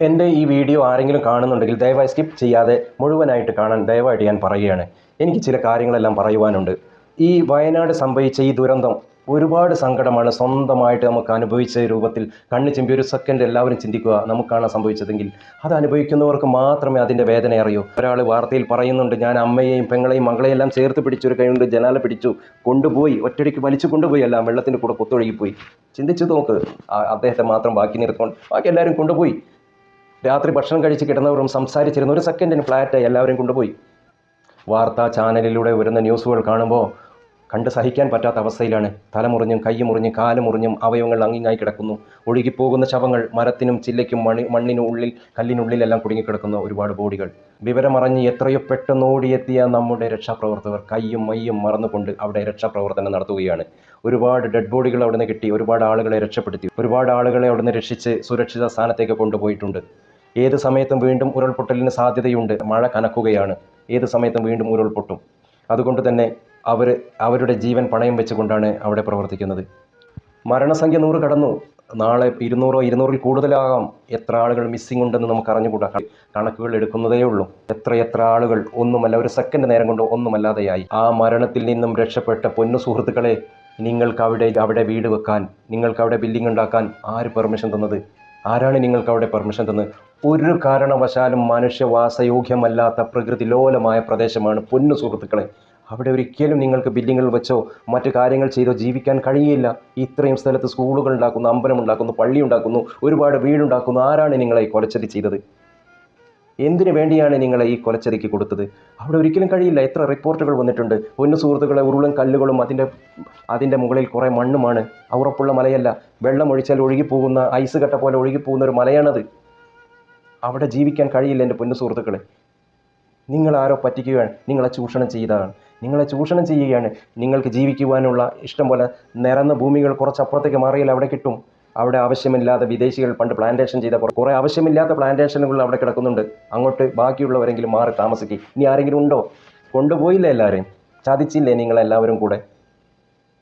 എന്റെ ഈ വീഡിയോ ആരെങ്കിലും കാണുന്നുണ്ടെങ്കിൽ ദയവായി സ്കിപ്പ് ചെയ്യാതെ മുഴുവനായിട്ട് കാണാൻ ദയവായിട്ട് ഞാൻ പറയുകയാണ്. എനിക്ക് ചില കാര്യങ്ങളെല്ലാം പറയുവാനുണ്ട്. ഈ വയനാട് സംഭവിച്ച ഈ ദുരന്തം ഒരുപാട് സങ്കടമാണ് സ്വന്തമായിട്ട് നമുക്ക് അനുഭവിച്ച രൂപത്തിൽ കണ്ണ് ചിമ്പി ഒരു സെക്കൻഡ് എല്ലാവരും ചിന്തിക്കുക നമുക്കാണ് സംഭവിച്ചതെങ്കിൽ. അത് അനുഭവിക്കുന്നവർക്ക് മാത്രമേ അതിന്റെ വേദന അറിയൂ. ഒരാൾ വാർത്തയിൽ പറയുന്നുണ്ട് ഞാൻ അമ്മയെയും പെങ്ങളെയും മകളെയും എല്ലാം ചേർത്ത് പിടിച്ചൊരു കൈ കൊണ്ട് ജനാല പിടിച്ചു കൊണ്ടുപോയി ഒറ്റയടിക്ക് വലിച്ചു കൊണ്ടുപോയി എല്ലാം വെള്ളത്തിന്റെ കൂടെ കുത്തൊഴുകിപ്പോയി ചിന്തിച്ചു നോക്ക് അദ്ദേഹത്തെ മാത്രം ബാക്കി നിർത്തുകൊണ്ട് ബാക്കി എല്ലാവരും കൊണ്ടുപോയി. രാത്രി ഭക്ഷണം കഴിച്ച് കിടന്നവരും സംസാരിച്ചിരുന്ന ഒരു സെക്കൻഡിന് ഫ്ലാറ്റായി എല്ലാവരും കൊണ്ടുപോയി. വാർത്താ ചാനലിലൂടെ വരുന്ന ന്യൂസുകൾ കാണുമ്പോൾ കണ്ട് സഹിക്കാൻ പറ്റാത്ത അവസ്ഥയിലാണ്. തലമുറിഞ്ഞും കൈ മുറിഞ്ഞും കാൽ മുറിഞ്ഞും അവയവങ്ങൾ അങ്ങിങ്ങായി കിടക്കുന്നു. ഒഴുകിപ്പോകുന്ന ശവങ്ങൾ മരത്തിനും ചില്ലയ്ക്കും മണി മണ്ണിനും ഉള്ളിൽ കല്ലിനുള്ളിലെല്ലാം കുടുങ്ങിക്കിടക്കുന്ന ഒരുപാട് ബോഡികൾ. വിവരമറിഞ്ഞ് എത്രയോ പെട്ടെന്ന് ഓടിയെത്തിയ നമ്മുടെ രക്ഷാപ്രവർത്തകർ കൈയും മയ്യും മറന്നുകൊണ്ട് അവിടെ രക്ഷാപ്രവർത്തനം നടത്തുകയാണ്. ഒരുപാട് ഡെഡ് ബോഡികൾ അവിടുന്ന് കിട്ടി ഒരുപാട് ആളുകളെ രക്ഷപ്പെടുത്തി ഒരുപാട് ആളുകളെ അവിടുന്ന് രക്ഷിച്ച് സുരക്ഷിത സ്ഥാനത്തേക്ക് കൊണ്ടുപോയിട്ടുണ്ട്. ഏത് സമയത്തും വീണ്ടും ഉരുൾപൊട്ടലിന് സാധ്യതയുണ്ട്. മഴ കനക്കുകയാണ്. ഏത് സമയത്തും വീണ്ടും ഉരുൾപൊട്ടും. അതുകൊണ്ട് തന്നെ അവർ അവരുടെ ജീവൻ പണയം വെച്ചുകൊണ്ടാണ് അവിടെ പ്രവർത്തിക്കുന്നത്. മരണസംഖ്യ നൂറ് കടന്നു. നാളെ ഇരുന്നൂറോ ഇരുന്നൂറിൽ കൂടുതലാകാം. എത്ര ആളുകൾ മിസ്സിംഗ് ഉണ്ടെന്ന് നമുക്ക് അറിഞ്ഞുകൂടാ. കണക്കുകൾ എടുക്കുന്നതേ ഉള്ളൂ. എത്ര എത്ര ആളുകൾ ഒന്നുമല്ല ഒരു സെക്കൻഡ് നേരം കൊണ്ട് ഒന്നുമല്ലാതെയായി. ആ മരണത്തിൽ നിന്നും രക്ഷപ്പെട്ട പൊന്നു സുഹൃത്തുക്കളെ നിങ്ങൾക്ക് അവിടെ അവിടെ വീട് വെക്കാൻ നിങ്ങൾക്ക് അവിടെ ബിൽഡിംഗ് ഉണ്ടാക്കാൻ ആര് പെർമിഷൻ തന്നത്? ആരാണ് നിങ്ങൾക്ക് അവിടെ പെർമിഷൻ തന്നത്? ഒരു കാരണവശാലും മനുഷ്യവാസയോഗ്യമല്ലാത്ത പ്രകൃതി ലോലമായ പ്രദേശമാണ് പൊന്നു സുഹൃത്തുക്കളെ. അവിടെ ഒരിക്കലും നിങ്ങൾക്ക് ബിൽഡിങ്ങുകൾ വെച്ചോ മറ്റു കാര്യങ്ങൾ ചെയ്തോ ജീവിക്കാൻ കഴിയില്ല. ഇത്രയും സ്ഥലത്ത് സ്കൂളുകൾ ഉണ്ടാക്കുന്നു അമ്പലം ഉണ്ടാക്കുന്നു പള്ളി ഉണ്ടാക്കുന്നു ഒരുപാട് വീടുണ്ടാക്കുന്നു ആരാണ് നിങ്ങളെ ഈ കൊലച്ചതി ചെയ്തത്? എന്തിനു വേണ്ടിയാണ് നിങ്ങളെ ഈ കൊലച്ചതിക്ക് കൊടുത്തത്? അവിടെ ഒരിക്കലും കഴിയില്ല. എത്ര റിപ്പോർട്ടുകൾ വന്നിട്ടുണ്ട്. പൊന്നു സുഹൃത്തുക്കളെ ഉരുളും കല്ലുകളും അതിന്റെ അതിന്റെ മുകളിൽ കുറേ മണ്ണുമാണ്. ഉറപ്പുള്ള മലയല്ല. വെള്ളം ഒഴിച്ചാൽ ഒഴുകിപ്പോകുന്ന ഐസ് കട്ട പോലെ ഒഴുകിപ്പോകുന്ന ഒരു മലയാണത്. അവിടെ ജീവിക്കാൻ കഴിയില്ല എന്റെ പൊന്നു സുഹൃത്തുക്കളെ. നിങ്ങളാരോ പറ്റിക്കുകയാണ് നിങ്ങളെ ചൂഷണം ചെയ്തതാണ്. നിങ്ങളെ ചൂഷണം ചെയ്യുകയാണ് നിങ്ങൾക്ക് ജീവിക്കുവാനുള്ള ഇഷ്ടം പോലെ നിറന്ന ഭൂമികൾ കുറച്ചപ്പുറത്തേക്ക് മാറിയാൽ അവിടെ കിട്ടും. അവിടെ ആവശ്യമില്ലാതെ വിദേശികൾ പണ്ട് പ്ലാന്റേഷൻ ചെയ്ത കുറേ ആവശ്യമില്ലാത്ത പ്ലാന്റേഷനുകൾ അവിടെ കിടക്കുന്നുണ്ട്. അങ്ങോട്ട് ബാക്കിയുള്ളവരെങ്കിലും മാറി താമസിക്കും. ഇനി ആരെങ്കിലും ഉണ്ടോ? കൊണ്ടുപോയില്ല എല്ലാവരെയും ചതിച്ചില്ലേ നിങ്ങളെല്ലാവരും കൂടെ?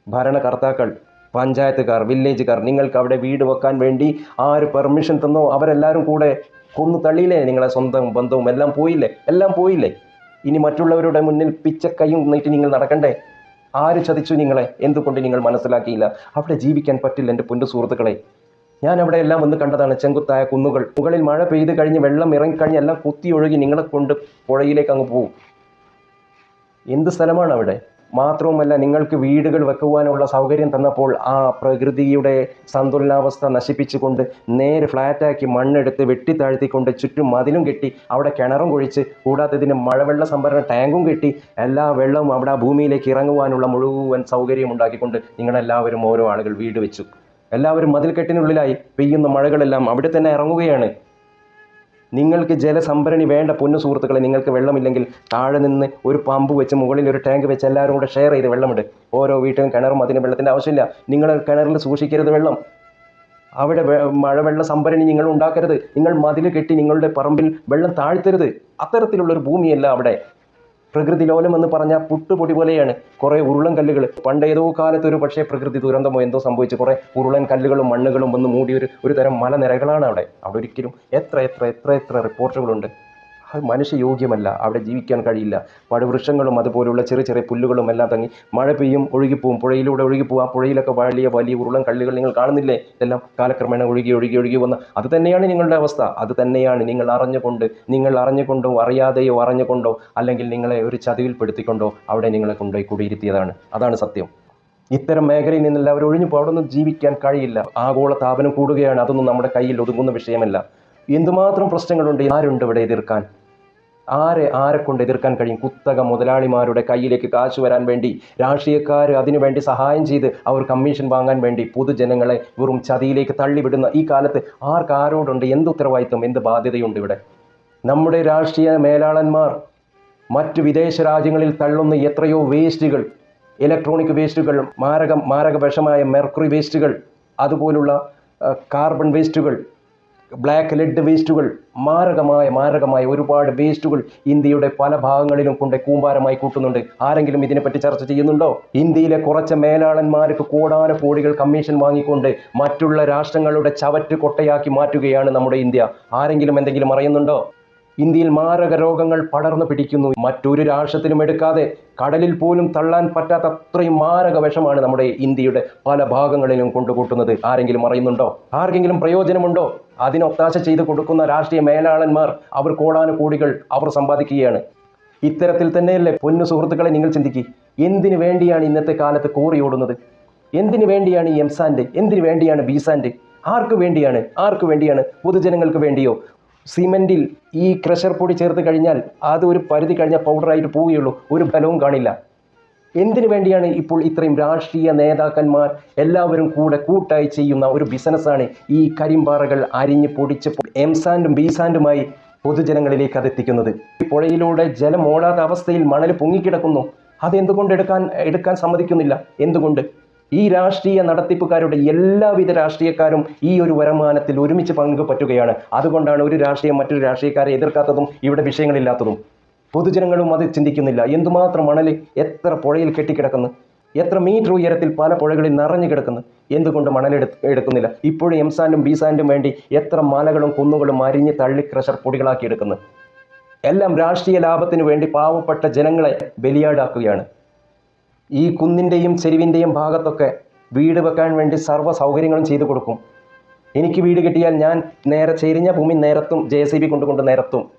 ഭരണകർത്താക്കൾ പഞ്ചായത്തുകാർ വില്ലേജുകാർ നിങ്ങൾക്ക് അവിടെ വീട് വെക്കാൻ വേണ്ടി ആര് പെർമിഷൻ തന്നോ അവരെല്ലാവരും കൂടെ കൊന്നു തള്ളിയില്ലേ നിങ്ങളെ സ്വന്തം ബന്ധവും? എല്ലാം പോയില്ലേ? എല്ലാം പോയില്ലേ? ഇനി മറ്റുള്ളവരുടെ മുന്നിൽ പിച്ചക്കൈയും നീട്ടി നിങ്ങൾ നടക്കണ്ടേ? ആര് ചതിച്ചു നിങ്ങളെ? എന്തുകൊണ്ട് നിങ്ങൾ മനസ്സിലാക്കിയില്ല? അവിടെ ജീവിക്കാൻ പറ്റില്ല എന്റെ പൊന്നു സുഹൃത്തുക്കളെ. ഞാൻ അവിടെ എല്ലാം വന്ന് കണ്ടതാണ് ചെങ്കുത്തായ കുന്നുകൾ. മുകളിൽ മഴ പെയ്ത് കഴിഞ്ഞ് വെള്ളം ഇറങ്ങിക്കഴിഞ്ഞ് എല്ലാം കുത്തി ഒഴുകി നിങ്ങളെ കൊണ്ട് പുഴയിലേക്ക് അങ്ങ് പോകും എന്ത് സ്ഥലമാണ് അവിടെ? മാത്രവുമല്ല നിങ്ങൾക്ക് വീടുകൾ വെക്കുവാനുള്ള സൗകര്യം തന്നപ്പോൾ ആ പ്രകൃതിയുടെ സന്തുലനാവസ്ഥ നശിപ്പിച്ചുകൊണ്ട് നേരെ ഫ്ലാറ്റാക്കി മണ്ണെടുത്ത് വെട്ടിത്താഴ്ത്തിക്കൊണ്ട് ചുറ്റും മതിലും കെട്ടി അവിടെ കിണറും കുഴിച്ച് കൂടാതെ ഇതിന് മഴവെള്ള സംഭരണ ടാങ്കും കെട്ടി എല്ലാ വെള്ളവും അവിടെ ആ ഭൂമിയിലേക്ക് ഇറങ്ങുവാനുള്ള മുഴുവൻ സൗകര്യം ഉണ്ടാക്കിക്കൊണ്ട് നിങ്ങളെല്ലാവരും ഓരോ ആളുകൾ വീട് വെച്ചു. എല്ലാവരും മതിൽ കെട്ടിനുള്ളിലായി പെയ്യുന്ന മഴകളെല്ലാം അവിടെ തന്നെ ഇറങ്ങുകയാണ്. നിങ്ങൾക്ക് ജലസംഭരണി വേണ്ട പൊന്നു സുഹൃത്തുക്കളെ നിങ്ങൾക്ക് വെള്ളമില്ലെങ്കിൽ താഴെ നിന്ന് ഒരു പമ്പ് വെച്ച് മുകളിൽ ഒരു ടാങ്ക് വെച്ച് എല്ലാവരും കൂടെ ഷെയർ ചെയ്ത് വെള്ളമിട്. ഓരോ വീട്ടിലും കിണറും അതിന് വെള്ളത്തിന്റെ ആവശ്യമില്ല. നിങ്ങൾ കിണറിൽ സൂക്ഷിക്കരുത് വെള്ളം. അവിടെ മഴവെള്ള സംഭരണി നിങ്ങൾ ഉണ്ടാക്കരുത്. നിങ്ങൾ മതിൽ കെട്ടി നിങ്ങളുടെ പറമ്പിൽ വെള്ളം താഴ്ത്തരുത്. അത്തരത്തിലുള്ളൊരു ഭൂമിയല്ല അവിടെ. പ്രകൃതി ലോലം എന്ന് പറഞ്ഞാൽ പുട്ടുപൊടി പോലെയാണ്. കുറേ ഉരുളൻ കല്ലുകൾ പണ്ട് ഏതോ കാലത്ത് ഒരു പക്ഷേ പ്രകൃതി ദുരന്തമോ എന്തോ സംഭവിച്ചു. കുറേ ഉരുളൻ കല്ലുകളും മണ്ണുകളും വന്ന് മൂടി ഒരു തരം മലനിരകളാണ് അവിടെ. അവിടെ ഒരിക്കലും എത്ര എത്ര എത്ര എത്ര റിപ്പോർട്ടുകളുണ്ട് മനുഷ്യയോഗ്യമല്ല. അവിടെ ജീവിക്കാൻ കഴിയില്ല. വൃക്ഷങ്ങളും അതുപോലുള്ള ചെറിയ ചെറിയ പുല്ലുകളും എല്ലാം തങ്ങി മഴ പെയ്യും ഒഴുകിപ്പോവും. പുഴയിലൂടെ ഒഴുകിപ്പോവും. ആ പുഴയിലൊക്കെ വലിയ വലിയ ഉരുളൻ കള്ളികൾ നിങ്ങൾ കാണുന്നില്ലേ? ഇതെല്ലാം കാലക്രമേണ ഒഴുകി ഒഴുകി ഒഴുകി വന്ന അത് തന്നെയാണ് നിങ്ങളുടെ അവസ്ഥ. അത് തന്നെയാണ് നിങ്ങൾ അറിഞ്ഞുകൊണ്ട് നിങ്ങൾ അറിഞ്ഞുകൊണ്ടോ അറിയാതെയോ അറിഞ്ഞുകൊണ്ടോ അല്ലെങ്കിൽ നിങ്ങളെ ഒരു ചതിവിൽപ്പെടുത്തിക്കൊണ്ടോ അവിടെ നിങ്ങളെ കൊണ്ടുപോയി കുടിയിരുത്തിയതാണ്. അതാണ് സത്യം. ഇത്തരം മേഖലയിൽ നിന്നെല്ലാം അവർ ഒഴിഞ്ഞു അവിടെ ഒന്നും ജീവിക്കാൻ കഴിയില്ല. ആഗോള താപനം കൂടുകയാണ്. അതൊന്നും നമ്മുടെ കയ്യിൽ ഒതുങ്ങുന്ന വിഷയമല്ല. എന്തുമാത്രം പ്രശ്നങ്ങളുണ്ട്? ആരുണ്ട് ഇവിടെ എതിർക്കാൻ? ആരെ ആരെ കൊണ്ട് എതിർക്കാൻ കഴിയും? കുത്തക മുതലാളിമാരുടെ കയ്യിലേക്ക് കാശ് വരാൻ വേണ്ടി രാഷ്ട്രീയക്കാർ അതിനുവേണ്ടി സഹായം ചെയ്ത് അവർ കമ്മീഷൻ വാങ്ങാൻ വേണ്ടി പൊതുജനങ്ങളെ വെറും ചതിയിലേക്ക് തള്ളിവിടുന്ന ഈ കാലത്ത് ആർക്ക് ആരോടുണ്ട്? എന്ത് ഉത്തരവാദിത്വം? എന്ത് ബാധ്യതയുണ്ട് ഇവിടെ? നമ്മുടെ രാഷ്ട്രീയ മേലാളന്മാർ മറ്റ് വിദേശ രാജ്യങ്ങളിൽ തള്ളുന്ന എത്രയോ വേസ്റ്റുകൾ ഇലക്ട്രോണിക് വേസ്റ്റുകൾ മാരക മാരക വിഷമായ മെർക്കുറി വേസ്റ്റുകൾ അതുപോലുള്ള കാർബൺ വേസ്റ്റുകൾ ബ്ലാക്ക് ലെഡ് വേസ്റ്റുകൾ മാരകമായ മാരകമായ ഒരുപാട് വേസ്റ്റുകൾ ഇന്ത്യയുടെ പല ഭാഗങ്ങളിലും കൊണ്ട് കൂമ്പാരമായി കൂട്ടുന്നുണ്ട്. ആരെങ്കിലും ഇതിനെപ്പറ്റി ചർച്ച ചെയ്യുന്നുണ്ടോ? ഇന്ത്യയിലെ കുറച്ച് മേലാളന്മാർക്ക് കോടാന കോടികൾ കമ്മീഷൻ വാങ്ങിക്കൊണ്ട് മറ്റുള്ള രാഷ്ട്രങ്ങളുടെ ചവറ്റ് കൊട്ടയാക്കി മാറ്റുകയാണ് നമ്മുടെ ഇന്ത്യ. ആരെങ്കിലും എന്തെങ്കിലും അറിയുന്നുണ്ടോ? ഇന്ത്യയിൽ മാരക രോഗങ്ങൾ പടർന്നു പിടിക്കുന്നു. മറ്റൊരു രാഷ്ട്രത്തിനും എടുക്കാതെ കടലിൽ പോലും തള്ളാൻ പറ്റാത്ത അത്രയും മാരക വിഷമാണ് നമ്മുടെ ഇന്ത്യയുടെ പല ഭാഗങ്ങളിലും കൊണ്ടുകൂട്ടുന്നത്. ആരെങ്കിലും അറിയുന്നുണ്ടോ? ആർക്കെങ്കിലും പ്രയോജനമുണ്ടോ? അതിനൊത്താശ ചെയ്ത് കൊടുക്കുന്ന രാഷ്ട്രീയ മേലാളന്മാർ അവർ കോടാനുകോടികൾ അവർ സമ്പാദിക്കുകയാണ്. ഇത്തരത്തിൽ തന്നെയല്ലേ പൊന്നു സുഹൃത്തുക്കളെ നിങ്ങൾ ചിന്തിക്കുക എന്തിനു വേണ്ടിയാണ് ഇന്നത്തെ കാലത്ത് കോറി ഓടുന്നത്? എന്തിനു വേണ്ടിയാണ് എംസാൻഡ് എന്തിനു വേണ്ടിയാണ് ബീസാൻഡ് ആർക്കു വേണ്ടിയാണ്? ആർക്കു വേണ്ടിയാണ് പൊതുജനങ്ങൾക്ക് വേണ്ടിയോ? സിമെന്റിൽ ഈ ക്രഷർ പൊടി ചേർത്ത് കഴിഞ്ഞാൽ അത് ഒരു പരിധി കഴിഞ്ഞാൽ പൗഡറായിട്ട് പോവുകയുള്ളൂ. ഒരു ഫലവും കാണില്ല. എന്തിനു വേണ്ടിയാണ് ഇപ്പോൾ ഇത്രയും രാഷ്ട്രീയ നേതാക്കന്മാർ എല്ലാവരും കൂടെ കൂട്ടായി ചെയ്യുന്ന ഒരു ബിസിനസ്സാണ് ഈ കരിമ്പാറകൾ അരിഞ്ഞ് പൊടിച്ച് എംസാൻഡും ബീസാൻഡുമായി പൊതുജനങ്ങളിലേക്ക് അതെത്തിക്കുന്നത്? ഈ പുഴയിലൂടെ ജലം ഓടാത്ത അവസ്ഥയിൽ മണൽ പൊങ്ങിക്കിടക്കുന്നു. അതെന്തുകൊണ്ട് എടുക്കാൻ എടുക്കാൻ സമ്മതിക്കുന്നില്ല? എന്തുകൊണ്ട്? ഈ രാഷ്ട്രീയ നടത്തിപ്പുകാരുടെ എല്ലാവിധ രാഷ്ട്രീയക്കാരും ഈ ഒരു വരുമാനത്തിൽ ഒരുമിച്ച് പങ്ക് പറ്റുകയാണ് അതുകൊണ്ടാണ് ഒരു രാഷ്ട്രീയം മറ്റൊരു രാഷ്ട്രീയക്കാരെ എതിർക്കാത്തതും ഇവിടെ വിഷയങ്ങളില്ലാത്തതും. പൊതുജനങ്ങളും അത് ചിന്തിക്കുന്നില്ല. എന്തുമാത്രം മണൽ എത്ര പുഴയിൽ കെട്ടിക്കിടക്കുന്നു എത്ര മീറ്റർ ഉയരത്തിൽ പല പുഴകളിൽ നിറഞ്ഞു കിടക്കുന്നു? എന്തുകൊണ്ട് മണലെടു എടുക്കുന്നില്ല? ഇപ്പോഴും എം സാൻഡും ബി സാൻഡും വേണ്ടി എത്ര മലകളും കുന്നുകളും അരിഞ്ഞ് തള്ളി ക്രഷർ പൊടികളാക്കി എടുക്കുന്നു. എല്ലാം രാഷ്ട്രീയ ലാഭത്തിന് വേണ്ടി പാവപ്പെട്ട ജനങ്ങളെ ബലിയാടാക്കുകയാണ്. ഈ കുന്നിന്റെയും ചെരുവിന്റെയും ഭാഗത്തൊക്കെ വീട് വെക്കാൻ വേണ്ടി സർവ സൗകര്യങ്ങളും ചെയ്തു കൊടുക്കും. എനിക്ക് വീട് കിട്ടിയാൽ ഞാൻ നേരെ ചെരിഞ്ഞ ഭൂമി നേരത്തും ജെ സി ബി കൊണ്ടുകൊണ്ട് നിരത്തും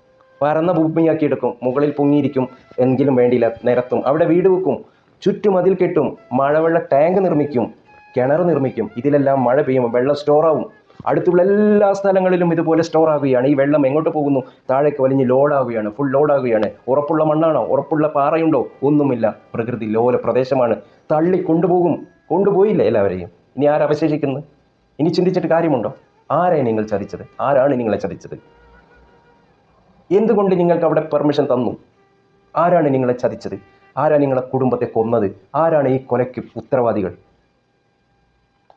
പരന്ന ഭൂമിയാക്കി എടുക്കും. മുകളിൽ പൊങ്ങിയിരിക്കും എങ്കിലും വേണ്ടിയില്ല നിരത്തും. അവിടെ വീട് വെക്കും. ചുറ്റും അതിൽ കെട്ടും. മഴവെള്ള ടാങ്ക് നിർമ്മിക്കും. കിണർ നിർമ്മിക്കും. ഇതിലെല്ലാം മഴ പെയ്യുമ്പോൾ വെള്ളം സ്റ്റോറാവും. അടുത്തുള്ള എല്ലാ സ്ഥലങ്ങളിലും ഇതുപോലെ സ്റ്റോർ ആകുകയാണ് ഈ വെള്ളം എങ്ങോട്ട് പോകുന്നു? താഴേക്ക് വലിഞ്ഞ് ലോഡാകുകയാണ് ഫുൾ ലോഡാകുകയാണ് ഉറപ്പുള്ള മണ്ണാണോ? ഉറപ്പുള്ള പാറയുണ്ടോ? ഒന്നുമില്ല. പ്രകൃതി ലോല പ്രദേശമാണ്. തള്ളി കൊണ്ടുപോകും. കൊണ്ടുപോയില്ല എല്ലാവരെയും? ഇനി ആരവശേഷിക്കുന്നത് ഇനി ചിന്തിച്ചിട്ട് കാര്യമുണ്ടോ? ആരെ നിങ്ങൾ ചതിച്ചത്? ആരാണ് നിങ്ങളെ ചതിച്ചത്? എന്തുകൊണ്ട് നിങ്ങൾക്ക് അവിടെ പെർമിഷൻ തന്നു? ആരാണ് നിങ്ങളെ ചതിച്ചത്? ആരാണ് നിങ്ങളെ കുടുംബത്തെ കൊന്നത്? ആരാണ് ഈ കൊലയ്ക്ക് ഉത്തരവാദികൾ?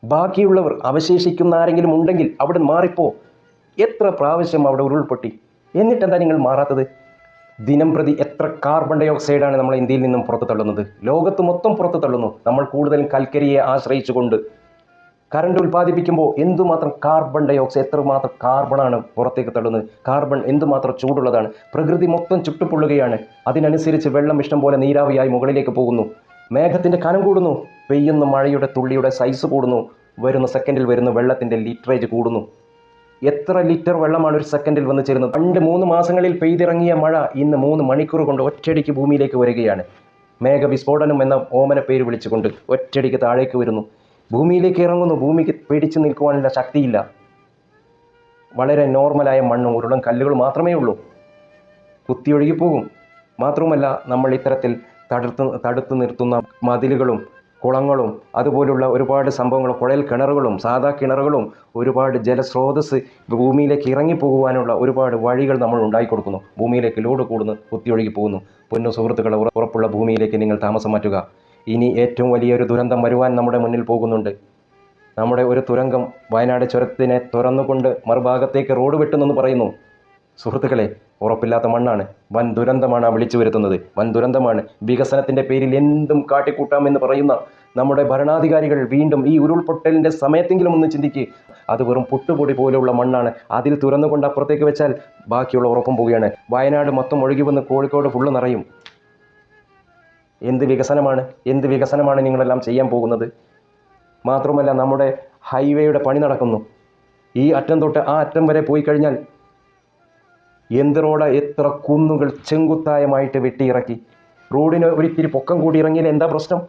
ബാക്കിയുള്ളവർ അവശേഷിക്കുന്ന ആരെങ്കിലും ഉണ്ടെങ്കിൽ അവിടെ മാറിപ്പോ. എത്ര പ്രാവശ്യം അവിടെ ഉരുൾപൊട്ടി? എന്നിട്ടെന്താ നിങ്ങൾ മാറാത്തത്? ദിനം പ്രതി എത്ര കാർബൺ ഡൈ ഓക്സൈഡാണ് നമ്മൾ ഇന്ത്യയിൽ നിന്നും പുറത്തു തള്ളുന്നത്? ലോകത്ത് മൊത്തം പുറത്തു തള്ളുന്നു. നമ്മൾ കൂടുതലും കൽക്കരിയെ ആശ്രയിച്ചുകൊണ്ട്. കറണ്ട് ഉൽപ്പാദിപ്പിക്കുമ്പോൾ എന്തുമാത്രം കാർബൺ ഡൈ ഓക്സൈഡ് എത്രമാത്രം കാർബണാണ് പുറത്തേക്ക് തള്ളുന്നത്? കാർബൺ എന്തുമാത്രം ചൂടുള്ളതാണ്? പ്രകൃതി മൊത്തം ചുട്ടുപൊള്ളുകയാണ്. അതിനനുസരിച്ച് വെള്ളം ഇഷ്ടം പോലെ നീരാവിയായി മുകളിലേക്ക് പോകുന്നു. മേഘത്തിന്റെ കനം കൂടുന്നു. പെയ്യുന്ന മഴയുടെ തുള്ളിയുടെ സൈസ് കൂടുന്നു. വരുന്ന സെക്കൻഡിൽ വരുന്ന വെള്ളത്തിന്റെ ലിറ്ററേജ് കൂടുന്നു. എത്ര ലിറ്റർ വെള്ളമാണ് ഒരു സെക്കൻഡിൽ വന്ന് ചേരുന്നത്? പണ്ട് മൂന്ന് മാസങ്ങളിൽ പെയ്തിറങ്ങിയ മഴ ഇന്ന് മൂന്ന് മണിക്കൂർ കൊണ്ട് ഒറ്റയടിക്ക് ഭൂമിയിലേക്ക് വരികയാണ്. മേഘവിസ്ഫോടനം എന്ന ഓമന പേര് വിളിച്ചുകൊണ്ട് ഒറ്റയടിക്ക് താഴേക്ക് വരുന്നു. ഭൂമിയിലേക്ക് ഇറങ്ങുന്നു. ഭൂമിക്ക് പിടിച്ചു നിൽക്കുവാനുള്ള ശക്തിയില്ല. വളരെ നോർമലായ മണ്ണും ഉരുളും കല്ലുകൾ മാത്രമേ ഉള്ളൂ. കുത്തിയൊഴുകിപ്പോകും മാത്രവുമല്ല നമ്മൾ ഇത്തരത്തിൽ തടുത്ത് തടുത്തു നിർത്തുന്ന മതിലുകളും കുളങ്ങളും അതുപോലുള്ള ഒരുപാട് സംഭവങ്ങൾ കുഴൽ കിണറുകളും സാധാ കിണറുകളും ഒരുപാട് ജലസ്രോതസ് ഭൂമിയിലേക്ക് ഇറങ്ങിപ്പോകുവാനുള്ള ഒരുപാട് വഴികൾ നമ്മൾ ഉണ്ടായിക്കൊടുക്കുന്നു. ഭൂമിയിലേക്ക് ലോഡ് കൂടുന്നു കുത്തിയൊഴുകി പോകുന്നു. പൊന്നു സുഹൃത്തുക്കളെ ഉറപ്പുള്ള ഭൂമിയിലേക്ക് നിങ്ങൾ താമസം മാറ്റുക. ഇനി ഏറ്റവും വലിയൊരു ദുരന്തം വരുവാൻ നമ്മുടെ മുന്നിൽ പോകുന്നുണ്ട്. നമ്മുടെ ഒരു തുരങ്കം വയനാട് ചുരത്തിനെ തുറന്നുകൊണ്ട് മറുഭാഗത്തേക്ക് റോഡ് വെട്ടുന്നെന്ന് പറയുന്നു. സുഹൃത്തുക്കളെ ഉറപ്പില്ലാത്ത മണ്ണാണ്. വൻ ദുരന്തമാണ് ആ വിളിച്ചു വരുത്തുന്നത്. വൻ ദുരന്തമാണ്. വികസനത്തിന്റെ പേരിൽ എന്തും കാട്ടിക്കൂട്ടാമെന്ന് പറയുന്ന നമ്മുടെ ഭരണാധികാരികൾ വീണ്ടും ഈ ഉരുൾപൊട്ടലിന്റെ സമയത്തെങ്കിലും ഒന്ന് ചിന്തിക്കുക അത് വെറും പുട്ടുപൊടി പോലെയുള്ള മണ്ണാണ്. അതിൽ തുറന്നുകൊണ്ട് അപ്പുറത്തേക്ക് വെച്ചാൽ ബാക്കിയുള്ള ഉറപ്പും പോവുകയാണ്. വയനാട് മൊത്തം ഒഴുകി വന്ന് കോഴിക്കോട് ഫുള്ള് നിറയും. എന്ത് വികസനമാണ്? എന്ത് വികസനമാണ് നിങ്ങളെല്ലാം ചെയ്യാൻ പോകുന്നത്? മാത്രമല്ല നമ്മുടെ ഹൈവേയുടെ പണി നടക്കുന്നു. ഈ അറ്റം തൊട്ട് ആ അറ്റം വരെ പോയി കഴിഞ്ഞാൽ എന്ത് റോഡ് എത്ര കുന്നുകൾ ചെങ്കുത്തായമായിട്ട് വെട്ടിയിറക്കി? റോഡിന് ഒരിത്തിരി പൊക്കം കൂടി ഇറങ്ങിയാൽ എന്താ പ്രശ്നം?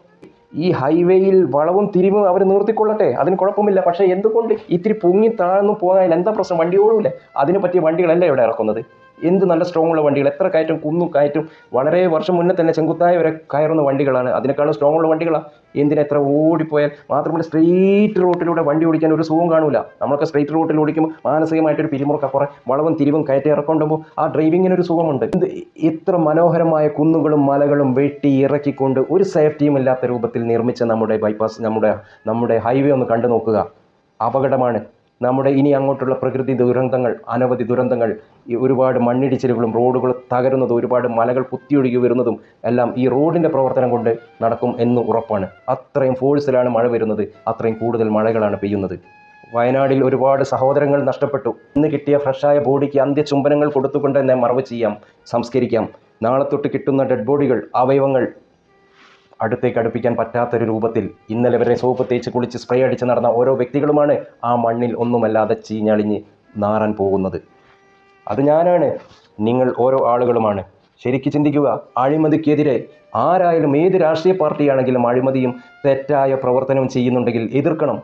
ഈ ഹൈവേയിൽ വളവും തിരിവും അവർ നിർത്തിക്കൊള്ളട്ടെ അതിന് കുഴപ്പമില്ല. പക്ഷേ എന്തുകൊണ്ട് ഇത്തിരി പൊങ്ങി താഴ്ന്നു പോകാൻ എന്താ പ്രശ്നം? വണ്ടി ഓടൂല. അതിനെ പറ്റിയ വണ്ടികളല്ല ഇവിടെ ഇറക്കുന്നത്. എന്ത് നല്ല സ്ട്രോങ് ഉള്ള വണ്ടികൾ എത്ര കയറ്റും കുന്നും കയറ്റും വളരെ വർഷം മുന്നേ തന്നെ ചെങ്കുത്തായ വരെ കയറുന്ന വണ്ടികളാണ്. അതിനേക്കാളും സ്ട്രോങ് ഉള്ള വണ്ടികളാണ് എന്തിനാ എത്ര ഓടിപ്പോയാൽ? മാത്രമല്ല സ്ട്രെയിറ്റ് റോട്ടിലൂടെ വണ്ടി ഓടിക്കാൻ ഒരു സുഖം കാണൂല. നമ്മളൊക്കെ സ്ട്രെയിറ്റ് റോട്ടിൽ ഓടിക്കുമ്പോൾ മാനസികമായിട്ടൊരു പിരിമുറുക്ക കുറേ വളവും തിരിവും കയറ്റി ഇറക്കൊണ്ടുമ്പോൾ ആ ഡ്രൈവിങ്ങിന് ഒരു സുഖമുണ്ട്. ഇത് ഇത്ര മനോഹരമായ കുന്നുകളും മലകളും വെട്ടി ഇറക്കിക്കൊണ്ട് ഒരു സേഫ്റ്റിയും ഇല്ലാത്ത രൂപത്തിൽ നിർമ്മിച്ച നമ്മുടെ ബൈപ്പാസ് നമ്മുടെ നമ്മുടെ ഹൈവേ ഒന്ന് കണ്ടു നോക്കുക അപകടമാണ്. നമ്മുടെ ഇനി അങ്ങോട്ടുള്ള പ്രകൃതി ദുരന്തങ്ങൾ അനവധി ദുരന്തങ്ങൾ ഈ ഒരുപാട് മണ്ണിടിച്ചിലുകളും റോഡുകൾ തകരുന്നതും ഒരുപാട് മലകൾ കുത്തിയൊഴുകി വരുന്നതും എല്ലാം ഈ റോഡിന്റെ പ്രവർത്തനം കൊണ്ട് നടക്കും എന്ന് ഉറപ്പാണ്. അത്രയും ഫോഴ്സിലാണ് മഴ വരുന്നത് അത്രയും കൂടുതൽ മഴകളാണ് പെയ്യുന്നത്. വയനാടിൽ ഒരുപാട് സഹോദരങ്ങൾ നഷ്ടപ്പെട്ടു. ഇന്ന് കിട്ടിയ ഫ്രഷായ ബോഡിക്ക് അന്ത്യചുംബനങ്ങൾ കൊടുത്തുകൊണ്ട് തന്നെ മറവ് ചെയ്യാം സംസ്കരിക്കാം. നാളെ തൊട്ട് കിട്ടുന്ന ഡെഡ് ബോഡികൾ അവയവങ്ങൾ അടുത്തേക്ക് അടുപ്പിക്കാൻ പറ്റാത്തൊരു രൂപത്തിൽ ഇന്നലെ വരെ സോപ്പ് തേച്ച് കുളിച്ച് സ്പ്രേ അടിച്ച് നടന്ന ഓരോ വ്യക്തികളുമാണ് ആ മണ്ണിൽ ഒന്നുമല്ലാതെ ചീഞ്ഞളിഞ്ഞ് നാറാൻ പോകുന്നത്. അത് ഞാനാണ്. നിങ്ങൾ ഓരോ ആളുകളുമാണ്. ശരിക്ക് ചിന്തിക്കുക. അഴിമതിക്കെതിരെ ആരായാലും ഏത് രാഷ്ട്രീയ പാർട്ടിയാണെങ്കിലും അഴിമതിയും തെറ്റായ പ്രവർത്തനവും ചെയ്യുന്നുണ്ടെങ്കിൽ എതിർക്കണം.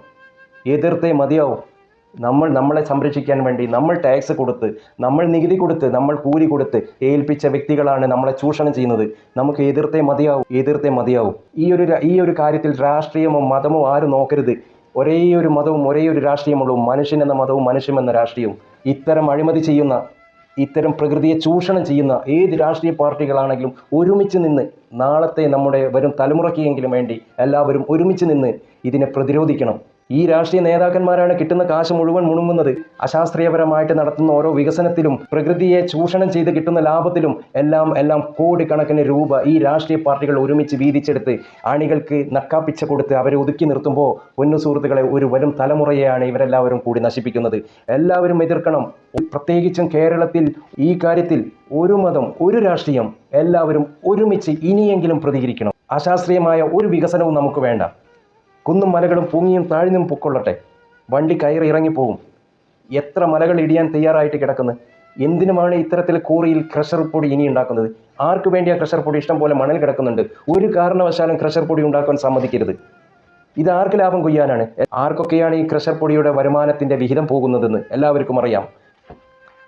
എതിർത്തേ മതിയാവും. നമ്മൾ നമ്മളെ സംരക്ഷിക്കാൻ വേണ്ടി നമ്മൾ ടാക്സ് കൊടുത്ത് നമ്മൾ നികുതി കൊടുത്ത് നമ്മൾ കൂലി കൊടുത്ത് ഏൽപ്പിച്ച വ്യക്തികളാണ് നമ്മളെ ചൂഷണം ചെയ്യുന്നത്. നമുക്ക് എതിർത്തേ മതിയാവും എതിർത്തേ മതിയാവും. ഈ ഒരു ഈ ഒരു കാര്യത്തിൽ രാഷ്ട്രീയമോ മതമോ ആരും നോക്കരുത്. ഒരേ ഒരു മതവും ഒരേ ഒരു രാഷ്ട്രീയമുള്ളൂ. മനുഷ്യൻ എന്ന മതവും മനുഷ്യൻ എന്ന രാഷ്ട്രീയവും. ഇത്തരം അഴിമതി ചെയ്യുന്ന ഇത്തരം പ്രകൃതിയെ ചൂഷണം ചെയ്യുന്ന ഏത് രാഷ്ട്രീയ പാർട്ടികളാണെങ്കിലും ഒരുമിച്ച് നിന്ന് നാളത്തെ നമ്മുടെ വരും തലമുറയ്ക്കെങ്കിലും വേണ്ടി എല്ലാവരും ഒരുമിച്ച് നിന്ന് ഇതിനെ പ്രതിരോധിക്കണം. ഈ രാഷ്ട്രീയ നേതാക്കന്മാരാണ് കിട്ടുന്ന കാശ് മുഴുവൻ മുണുങ്ങുന്നത്. അശാസ്ത്രീയപരമായിട്ട് നടത്തുന്ന ഓരോ വികസനത്തിലും പ്രകൃതിയെ ചൂഷണം ചെയ്ത് കിട്ടുന്ന ലാഭത്തിലും എല്ലാം എല്ലാം കോടിക്കണക്കിന് രൂപ ഈ രാഷ്ട്രീയ പാർട്ടികൾ ഒരുമിച്ച് വീതിച്ചെടുത്ത് അണികൾക്ക് നക്കാപ്പിച്ച കൊടുത്ത് അവരെ ഒതുക്കി നിർത്തുമ്പോൾ പൊന്നു സുഹൃത്തുക്കളെ ഒരു വരും തലമുറയെയാണ് ഇവരെല്ലാവരും കൂടി നശിപ്പിക്കുന്നത്. എല്ലാവരും എതിർക്കണം. പ്രത്യേകിച്ചും കേരളത്തിൽ ഈ കാര്യത്തിൽ ഒരു മതം ഒരു രാഷ്ട്രീയം എല്ലാവരും ഒരുമിച്ച് ഇനിയെങ്കിലും പ്രതികരിക്കണം. അശാസ്ത്രീയമായ ഒരു വികസനവും നമുക്ക് വേണ്ട. കുന്നും മലകളും പൊങ്ങിയും താഴ്ന്നും പൊക്കൊള്ളട്ടെ. വണ്ടി കയറി ഇറങ്ങിപ്പോകും എത്ര മലകൾ ഇടിയാൻ തയ്യാറായിട്ട് കിടക്കുന്നു? എന്തിനുമാണ് ഇത്തരത്തിൽ കോറിയിൽ ക്രഷർ പൊടി ഇനി ഉണ്ടാക്കുന്നത്? ആർക്ക് വേണ്ടിയാ ക്രഷർ പൊടി? ഇഷ്ടം പോലെ മണൽ കിടക്കുന്നുണ്ട്. ഒരു കാരണവശാലും ക്രഷർ പൊടി ഉണ്ടാക്കാൻ സമ്മതിക്കരുത്. ഇത് ആർക്ക് ലാഭം കൊയ്യാനാണ്? ആർക്കൊക്കെയാണ് ഈ ക്രഷർ പൊടിയുടെ വരുമാനത്തിന്റെ വിഹിതം പോകുന്നതെന്ന് എല്ലാവർക്കും അറിയാം.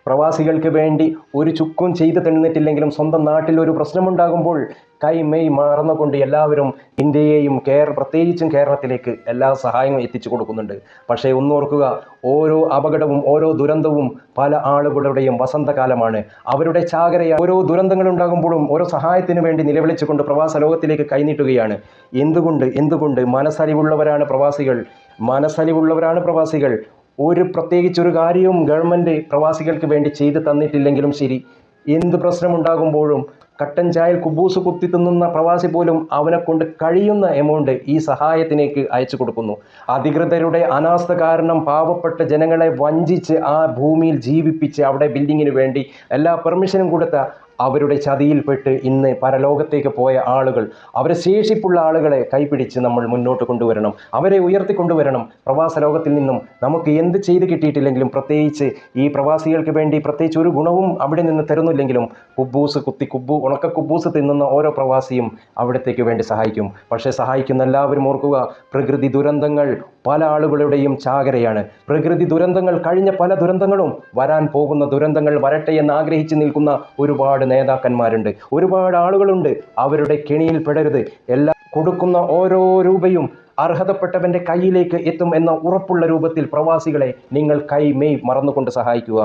പ്രവാസികൾക്ക് വേണ്ടി ഒരു ചുക്കും ചെയ്തു തന്നിട്ടില്ലെങ്കിലും സ്വന്തം നാട്ടിൽ ഒരു പ്രശ്നമുണ്ടാകുമ്പോൾ കൈ മെയ് മറന്നുകൊണ്ട് എല്ലാവരും ഇന്ത്യയെയും കേരള പ്രത്യേകിച്ചും കേരളത്തിലേക്ക് എല്ലാ സഹായവും എത്തിച്ചു കൊടുക്കുന്നുണ്ട്. പക്ഷേ ഒന്നോർക്കുക ഓരോ അപകടവും ഓരോ ദുരന്തവും പല ആളുകളുടെയും വസന്തകാലമാണ്. അവരുടെ ചാകരയ ഓരോ ദുരന്തങ്ങൾ ഉണ്ടാകുമ്പോഴും ഓരോ സഹായത്തിനു വേണ്ടി നിലവിളിച്ചുകൊണ്ട് പ്രവാസ ലോകത്തിലേക്ക് കൈനീട്ടുകയാണ്. എന്തുകൊണ്ട് എന്തുകൊണ്ട് മനസ്സറിവുള്ളവരാണ് പ്രവാസികൾ? മനസ്സലിവുള്ളവരാണ് പ്രവാസികൾ. ഒരു പ്രത്യേകിച്ചൊരു കാര്യവും ഗവൺമെന്റ് പ്രവാസികൾക്ക് വേണ്ടി ചെയ്തു തന്നിട്ടില്ലെങ്കിലും ശരി. എന്ത് പ്രശ്നമുണ്ടാകുമ്പോഴും കട്ടൻ ചായൽ കുബൂസ് കുത്തി തിന്നുന്ന പ്രവാസി പോലും അവനെ കൊണ്ട് കഴിയുന്ന എമൗണ്ട് ഈ സഹായത്തിലേക്ക് അയച്ചു കൊടുക്കുന്നു. അധികൃതരുടെ അനാസ്ഥ കാരണം പാവപ്പെട്ട ജനങ്ങളെ വഞ്ചിച്ച് ആ ഭൂമിയിൽ ജീവിപ്പിച്ച് അവിടെ ബിൽഡിങ്ങിന് വേണ്ടി എല്ലാ പെർമിഷനും കൊടുത്ത അവരുടെ ചതിയിൽപ്പെട്ട് ഇന്ന് പരലോകത്തേക്ക് പോയ ആളുകൾ അവരെ ശേഷിപ്പുള്ള ആളുകളെ കൈപിടിച്ച് നമ്മൾ മുന്നോട്ട് കൊണ്ടുവരണം. അവരെ ഉയർത്തിക്കൊണ്ടുവരണം പ്രവാസ ലോകത്തിൽ നിന്നും നമുക്ക് എന്ത് ചെയ്ത് കിട്ടിയിട്ടില്ലെങ്കിലും പ്രത്യേകിച്ച് ഈ പ്രവാസികൾക്ക് വേണ്ടി പ്രത്യേകിച്ച് ഒരു ഗുണവും അവിടെ നിന്ന് തരുന്നില്ലെങ്കിലും കുബ്ബൂസ് കുത്തി കുബ്ബു ഉണക്ക കുബ്ബൂസ് തിന്നുന്ന ഓരോ പ്രവാസിയും അവിടത്തേക്ക് വേണ്ടി സഹായിക്കും. പക്ഷേ സഹായിക്കുന്ന എല്ലാവരും ഓർക്കുക പ്രകൃതി ദുരന്തങ്ങൾ പല ആളുകളുടെയും ചാകരയാണ്. പ്രകൃതി ദുരന്തങ്ങൾ കഴിഞ്ഞ പല ദുരന്തങ്ങളും വരാൻ പോകുന്ന ദുരന്തങ്ങൾ വരട്ടെ എന്ന് ആഗ്രഹിച്ച് നിൽക്കുന്ന ഒരുപാട് നേതാക്കന്മാരുണ്ട്. ഒരുപാട് ആളുകളുണ്ട്. അവരുടെ കെണിയിൽ പെടരുത്. എല്ലാ കൊടുക്കുന്ന ഓരോ രൂപയും അർഹതപ്പെട്ടവന്റെ കയ്യിലേക്ക് എത്തും എന്ന ഉറപ്പുള്ള രൂപത്തിൽ പ്രവാസികളെ നിങ്ങൾ കൈ മെയ് മറന്നുകൊണ്ട് സഹായിക്കുക.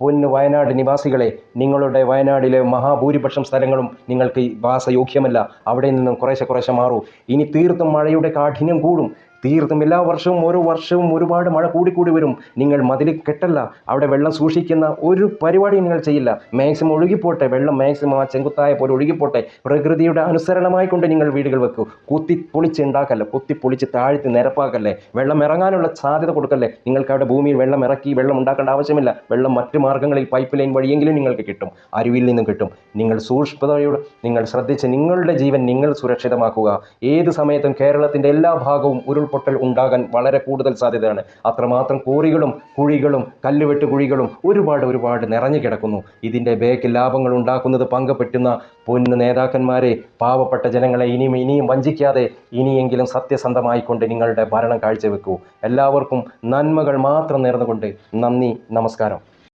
പൊന്ന് വയനാട് നിവാസികളെ നിങ്ങളുടെ വയനാടിലെ മഹാഭൂരിപക്ഷം സ്ഥലങ്ങളും നിങ്ങൾക്ക് വാസയോഗ്യമല്ല. അവിടെ നിന്നും കുറേശ്ശെ കുറേശ്ശെ മാറൂ. ഇനി തീർത്തും മഴയുടെ കാഠിന്യം കൂടും. തീർത്തും എല്ലാ വർഷവും ഓരോ വർഷവും ഒരുപാട് മഴ കൂടിക്കൂടി വരും. നിങ്ങൾ മതിൽ കെട്ടല്ല. അവിടെ വെള്ളം സൂക്ഷിക്കുന്ന ഒരു പരിപാടി നിങ്ങൾ ചെയ്യില്ല. മാക്സിമം ഒഴുകിപ്പോട്ടെ. വെള്ളം മാക്സിമം ആ ചെങ്കുത്തായ പോലെ ഒഴുകിപ്പോട്ടെ. പ്രകൃതിയുടെ അനുസരണമായി കൊണ്ട് നിങ്ങൾ വീടുകൾ വെക്കൂ. കുത്തി പൊളിച്ച് ഉണ്ടാക്കല്ലേ കുത്തി പൊളിച്ച് താഴ്ത്തി നിരപ്പാക്കല്ലേ? വെള്ളം ഇറങ്ങാനുള്ള സാധ്യത കൊടുക്കല്ലേ? നിങ്ങൾക്ക് അവിടെ ഭൂമിയിൽ വെള്ളം ഇറക്കി വെള്ളം ഉണ്ടാക്കേണ്ട ആവശ്യമില്ല. വെള്ളം മറ്റു മാർഗങ്ങളിൽ പൈപ്പ് ലൈൻ വഴിയെങ്കിലും നിങ്ങൾക്ക് കിട്ടും. അരുവിയിൽ നിന്നും കിട്ടും. നിങ്ങൾ സൂക്ഷ്മതയോടെ നിങ്ങൾ ശ്രദ്ധിച്ച് നിങ്ങളുടെ ജീവൻ നിങ്ങൾ സുരക്ഷിതമാക്കുക. ഏത് സമയത്തും കേരളത്തിന്റെ എല്ലാ ഭാഗവും ഉരുൾപൊട്ടൽ ഉണ്ടാകാൻ വളരെ കൂടുതൽ സാധ്യതയാണ്. അത്രമാത്രം കോറികളും കുഴികളും കല്ലുവെട്ട് കുഴികളും ഒരുപാട് ഒരുപാട് നിറഞ്ഞു കിടക്കുന്നു. ഇതിന്റെ ബേക്ക് ലാഭങ്ങൾ ഉണ്ടാക്കുന്നത് പങ്കുപറ്റുന്ന പൊന്ന് നേതാക്കന്മാരെ പാവപ്പെട്ട ജനങ്ങളെ ഇനിയും ഇനിയും വഞ്ചിക്കാതെ ഇനിയെങ്കിലും സത്യസന്ധമായിക്കൊണ്ട് നിങ്ങളുടെ ഭരണം കാഴ്ചവെക്കൂ. എല്ലാവർക്കും നന്മകൾ മാത്രം നേർന്നുകൊണ്ട് നന്ദി നമസ്കാരം.